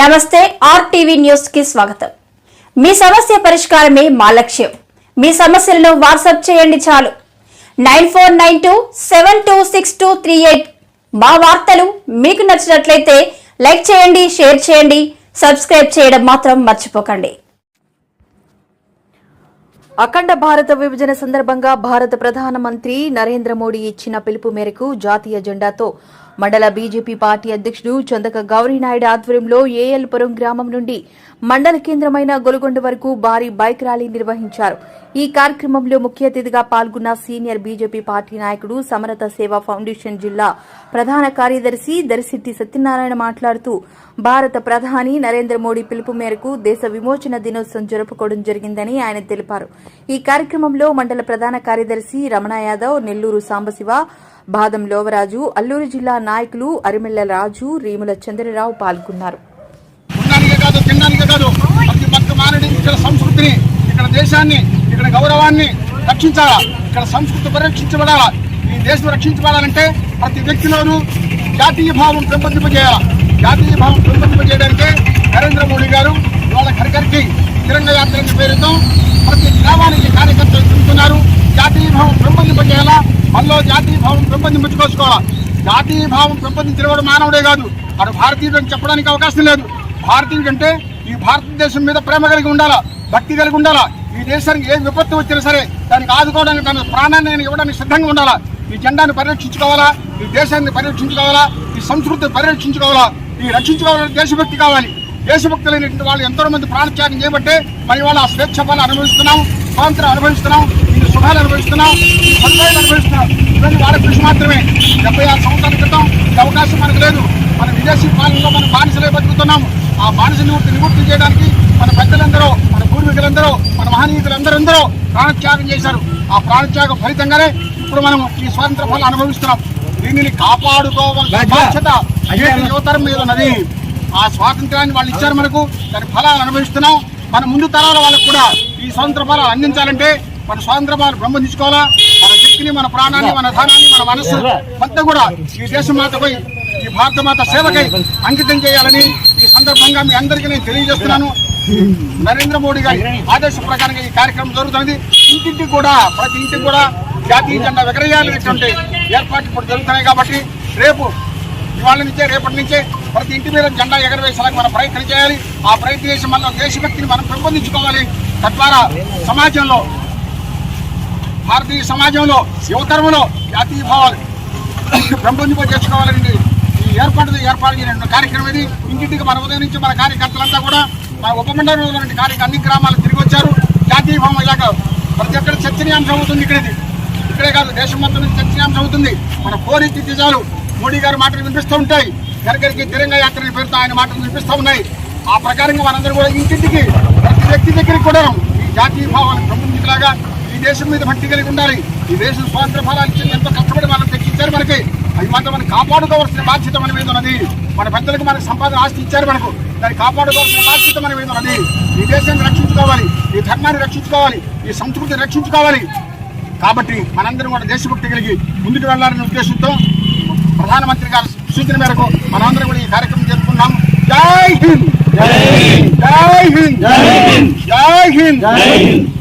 నమస్తే ఆర్టీవీ న్యూస్కి స్వాగతం. మీ సమస్య పరిష్కారమే మా లక్ష్యం. మీ సమస్యలను వాట్సాప్ చేయండి చాలు. Nine four nine two seven two six two three eight మా వార్తలు మీకు నచ్చినట్లయితే లైక్ చేయండి షేర్ చేయండి సబ్స్క్రైబ్ చేయడం మాత్రం మర్చిపోకండి. అఖండ భారత విభజన సందర్భంగా భారత ప్రధానమంత్రి నరేంద్ర మోడీ ఇచ్చిన పిలుపు మేరకు జాతీయ జెండాతో మండల బీజేపీ పార్టీ అధ్యక్షుడు చందక గౌరీనాయుడు ఆధ్వర్యంలో ఏఎల్పురం గ్రామం నుండి మండల కేంద్రమైన గొలుగొండ వరకు భారీ బైక్ ర్యాలీ నిర్వహించారు. ఈ కార్యక్రమంలో ముఖ్య అతిథిగా పాల్గొన్న సీనియర్ బీజేపీ పార్టీ నాయకుడు సమరత సేవా ఫౌండేషన్ జిల్లా ప్రధాన కార్యదర్శి దరిశెట్టి సత్యనారాయణ మాట్లాడుతూ భారత ప్రధాని నరేంద్ర మోడీ పిలుపు మేరకు దేశ విమోచన దినోత్సవం జరుపుకోవడం జరిగిందని ఆయన తెలిపారు. ఈ కార్యక్రమంలో మండల ప్రధాన కార్యదర్శి రమణ యాదవ్ నెల్లూరు సాంబశివ బాదం లోవరాజు అల్లూరు జిల్లా నాయకులు అరిమెళ్ళ రాజు రీముల చంద్రరావు పాల్గొన్నారు. ఉండడానికే కాదు తినడానికే సంస్కృతిని ఇక్కడ దేశాన్ని ఇక్కడ గౌరవాన్ని రక్షించాలా? ఇక్కడ సంస్కృతి పరిరక్షించబడాలా? ఈ దేశం రక్షించబడాలంటే ప్రతి వ్యక్తిలోనూ జాతీయ భావం పెంపొందింపజేయాలా? జాతీయ భావం పెంపొందింపజేయడానికే నరేంద్ర మోడీ గారు వాళ్ళ ఖర్ఖర్కి తిరంగ యాత్ర పేరుతో ప్రతి గ్రామానికి కార్యకర్తలు తిరుగుతున్నారు. జాతీయ భావం పెంపొందింపజేయాలా? మనలో జాతీయ భావం పెంపొందించుకోవాలి జాతీయ భావం పెంపొందించడం మానవుడే కాదు. వాడు భారతీయుడు అని చెప్పడానికి అవకాశం లేదు. భారతీయుడు అంటే ఈ భారతదేశం మీద ప్రేమ కలిగి ఉండాలా? భక్తి కలిగి ఉండాలా? ఈ దేశానికి ఏ విపత్తు వచ్చినా సరే దానికి ఆదుకోవడానికి తన ప్రాణాన్ని నేను ఇవ్వడానికి సిద్ధంగా ఉండాలా? ఈ జెండాను పరిరక్షించుకోవాలా? ఈ దేశాన్ని పరిరక్షించుకోవాలా? ఈ సంస్కృతిని పరిరక్షించుకోవాలా? ఈ రక్షించుకోవాలని దేశభక్తి కావాలి. దేశభక్తి లేనటువంటి వాళ్ళు ఎంతో మంది ప్రాణత్యాగం చేయబట్టే మరి వాళ్ళ ఆ స్వేచ్ఛ ఫలాలు అనుభవిస్తున్నాం స్వాతంత్రం అనుభవిస్తున్నాం. ఈ సుఖాలు అనుభవిస్తున్నాం సదుపాయాలు అనుభవిస్తున్నాం. ఇవన్నీ వాళ్ళ కృషి మాత్రమే. డెబ్బై ఆరు సంవత్సరాల క్రితం ఈ అవకాశం మనకు లేదు. మన విదేశీ పాలనలో మన బానిసలే బతుకుతున్నాము ఆ బానిస నివృత్తి నివృత్తి చేయడానికి మన పెద్దలందరూ మన పూర్వీకులందరూ మన మహనీయులందరూ ప్రాణత్యాగం చేశారు. ఆ ప్రాణత్యాగం ఫలితంగానే ఇప్పుడు మనం ఈ స్వాతంత్ర ఫలం అనుభవిస్తున్నాం. దీనిని కాపాడుకోవాల్సిన బాధ్యత నేటి యువతరం మీద ఉన్నది. ఆ స్వాతంత్రాన్ని వాళ్ళు ఇచ్చారు మనకు దాని ఫలాలు అనుభవిస్తున్నాం. మన ముందు తరాల వాళ్ళకు కూడా ఈ స్వాతంత్ర ఫలాలు అందించాలంటే మన స్వాతంత్రం బ్రహ్మించుకోవాలా మన శక్తిని మన ప్రాణాన్ని మన ధనాన్ని మన మనస్సు అంతా కూడా ఈ దేశం మాతపై ఈ భారత మాత సేవకై అంకితం చేయాలని ఈ సందర్భంగా మీ అందరికీ నేను తెలియజేస్తున్నాను. నరేంద్ర మోడీ గారి ఆదేశం ప్రకారంగా ఈ కార్యక్రమం జరుగుతుంది ఇంటింటికి కూడా ప్రతి ఇంటికి కూడా జాతీయ జెండా ఎగరేయాలనేటువంటి ఏర్పాట్లు ఇప్పుడు జరుగుతున్నాయి కాబట్టి రేపు ఇవాళ నుంచే రేపటి నుంచే ప్రతి ఇంటి మీద జెండా ఎగరవేసేలాగా మనం ప్రయత్నం చేయాలి. ఆ ప్రయత్నం చేసి మనలో దేశభక్తిని మనం పెంపొందించుకోవాలి. తద్వారా సమాజంలో భారతీయ సమాజంలో యువతరంలో జాతీయ భావాలు పెంపొందింప ఈ ఏర్పాటు ఏర్పాటు చేయడం కార్యక్రమం ఇది. ఇంటింటికి మన ఉదయం నుంచి మన కార్యకర్తలంతా కూడా మన ఉపమండలంలో ఉన్న అన్ని గ్రామాలు తిరిగి వచ్చారు. జాతీయ భావం ఇలాగ ప్రతి ఒక్కరి చర్చనీయాంశం అవుతుంది ఇక్కడది ఇక్కడే కాదు దేశం మొత్తం నుంచి చర్చనీయాంశం అవుతుంది. మన కోరి నిజాలు మోడీ గారి మాటలు వినిపిస్తూ ఉంటాయి. గరగరికి తిరంగ యాత్రని పేరుతో ఆయన మాటలు వినిపిస్తూ ఉన్నాయి. ఆ ప్రకారంగా మనందరూ కూడా ఇంటింటికి ప్రతి వ్యక్తి దగ్గరికి కూడా ఈ జాతీయ భావాన్ని పెంపొందించేలాగా ఈ దేశం మీద భక్తి కలిగి ఉండాలి. ఈ దేశం స్వాతంత్ర ఫలాలు ఎంతో కష్టపడి మనం తెచ్చించారు మనకి? అవి మాత్రం మనం కాపాడుకోవాల్సిన బాధ్యత మన మీద ఉన్నది. మన పెద్దలకు మనకు సంపాదన ఆస్తి ఇచ్చారు మనకు. దాన్ని కాపాడుకోవాల్సిన బాధ్యత మన మీద ఉన్నది. ఈ దేశాన్ని రక్షించుకోవాలి. ఈ ధర్మాన్ని రక్షించుకోవాలి. ఈ సంస్కృతిని రక్షించుకోవాలి. కాబట్టి మనందరం కూడా దేశభక్తి కలిగి ముందుకు వెళ్ళాలనే ఉద్దేశంతో ప్రధానమంత్రి గారి సూచన మేరకు మనందరం కూడా ఈ కార్యక్రమం జరుపుకున్నాం జై హింద్! జై హింద్! జై హింద్!